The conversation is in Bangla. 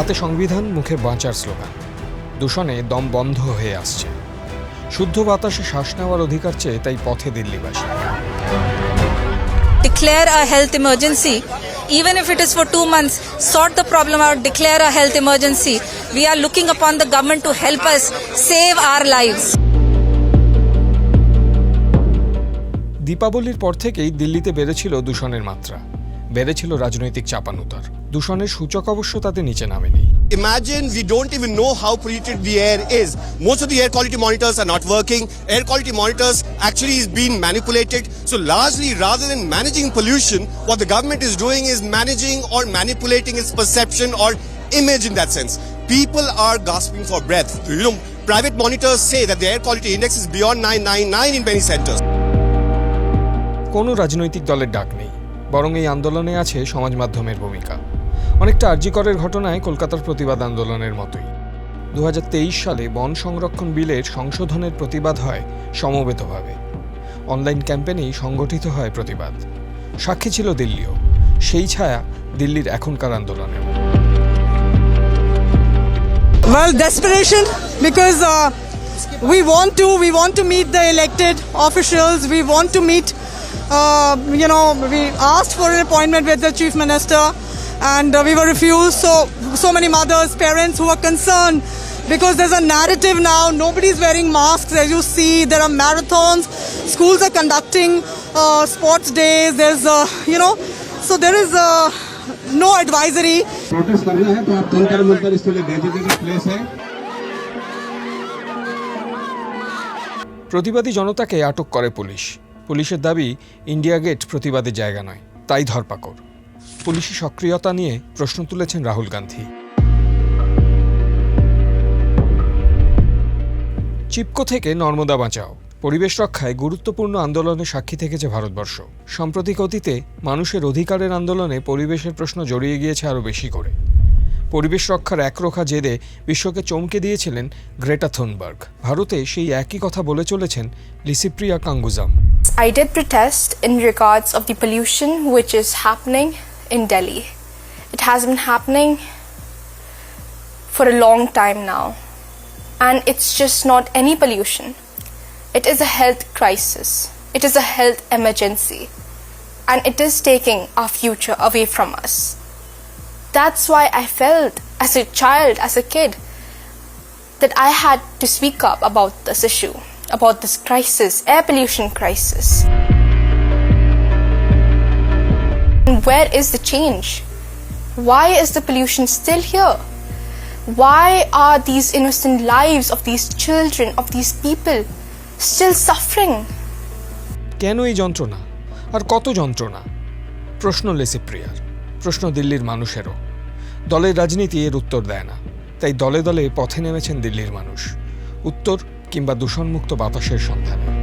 হাতে সংবিধান মুখে বাঁচার স্লোগান দূষণে দম বন্ধ হয়ে আসছে শুদ্ধ বাতাসে শ্বাস নেওয়ার অধিকার চেয়ে তাই পথে দিল্লিবাসী declare a health emergency even if it is for 2 months sort the problem out declare a health emergency we are looking upon the government to help us save our lives দীপাবলির পর থেকেই দিল্লিতে বেড়েছিল দূষণের মাত্রা বেড়েছিল রাজনৈতিক চাপানুতার দূষণের সূচক অবশ্য তাতে নিচে নামেনি Imagine we don't even know how polluted the air is. Most of the air quality monitors are not working. Air quality monitors actually is being manipulated. So largely, rather than managing pollution, what the government is doing is managing or manipulating its perception or image in that sense. People are gasping for breath. You know, private monitors say that the air quality index is beyond 999 in many centers. কোনো রাজনৈতিক দলের ডাক নেই বরং এই আন্দোলনে আছে সমাজ মাধ্যমের ভূমিকা অনেকটা আর্যিকরের ঘটনায় কলকাতার প্রতিবাদ আন্দোলনের মতোই দুহাজার তেইশ সালে বন সংরক্ষণ বিলের সংশোধনের প্রতিবাদ হয় সমবেতভাবে অনলাইন ক্যাম্পেনেই সংগঠিত হয় প্রতিবাদ সাক্ষী ছিল দিল্লিও সেই ছায়া দিল্লির এখনকার আন্দোলনেও Well, desperation because uh, we want to we want to meet the elected officials. We want to meet. Uh, you know, we asked for an appointment with the chief minister, and uh, we were refused. So so many mothers, parents who are concerned because there's a narrative now. Nobody's wearing masks, as you see. There are marathons. Schools are conducting uh, sports days. There's uh, you know, so there is uh, no advisory. Protest करना है तो आप तंत्र मंत्र स्थल डेजिग्नेटेड प्लेस है প্রতিবাদী জনতাকে আটক করে পুলিশ পুলিশের দাবি, ইন্ডিয়া গেট প্রতিবাদের জায়গা নয়, তাই ধরপাকড়। পুলিশি সক্রিয়তা নিয়ে প্রশ্ন তুলেছেন রাহুল গান্ধী। চিপকো থেকে নর্মদা বাঁচাও। পরিবেশ রক্ষায় গুরুত্বপূর্ণ আন্দোলনে সাক্ষী থেকেছে ভারতবর্ষ। সাম্প্রতিক অতীতে মানুষের অধিকারের আন্দোলনে পরিবেশের প্রশ্ন জড়িয়ে গিয়েছে আরও বেশি করে। পরিবেশ রক্ষার একরোখা জেদে বিশ্বকে চমকে দিয়েছিলেন গ্রেটা থুনবার্গ। ভারতে সেই একই কথা বলে চলেছেন Licypriya Kangujam. I did protest in regards of the pollution which is happening in Delhi. It has been happening for a long time now. And it's just not any pollution. It is a health crisis. It is a health emergency. And it is taking our future away from us. That's why I felt as a child, as a kid, that I had to speak up about this issue, about this crisis, air pollution crisis. And where is the change? Why is the pollution still here? Why are these innocent lives of these children, of these people, still suffering? কেন এই যন্ত্রণা আর কত যন্ত্রণা প্রশ্ন লেসিপ্রিয়ার প্রশ্ন দিল্লির মানুষেরও দলের রাজনীতি এর উত্তর দেয় না তাই দলে দলে পথে নেমেছেন দিল্লির মানুষ উত্তর কিংবা দূষণমুক্ত বাতাসের সন্ধানে।